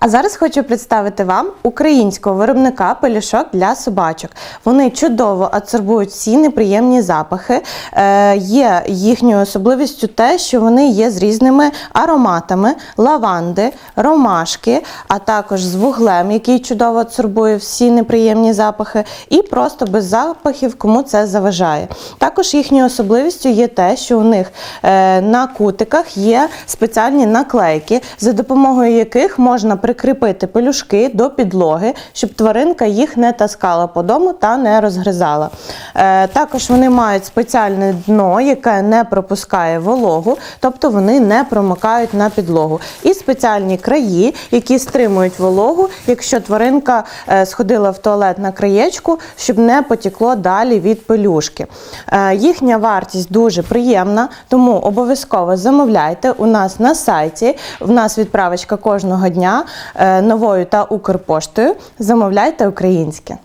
А зараз хочу представити вам українського виробника пелюшок для собачок. Вони чудово адсорбують всі неприємні запахи. Е, є їхньою особливістю те, що вони є з різними ароматами лаванди, ромашки, а також з вуглем, який чудово адсорбує всі неприємні запахи, і просто без запахів, кому це заважає. Також їхньою особливістю є те, що у них е, на кутиках є спеціальні наклейки, за допомогою яких можна прикріпити пелюшки до підлоги, щоб тваринка їх не таскала по дому та не розгризала. Е, також вони мають спеціальне дно, яке не пропускає вологу, тобто вони не промикають на підлогу. І спеціальні краї, які стримують вологу, якщо тваринка е, сходила в туалет на краєчку, щоб не потекло далі від пелюшки. Е, їхня вартість дуже приємна, тому обов'язково замовляйте у нас на сайті. В нас відправочка кожного дня новою та Укрпоштою. Замовляйте українське.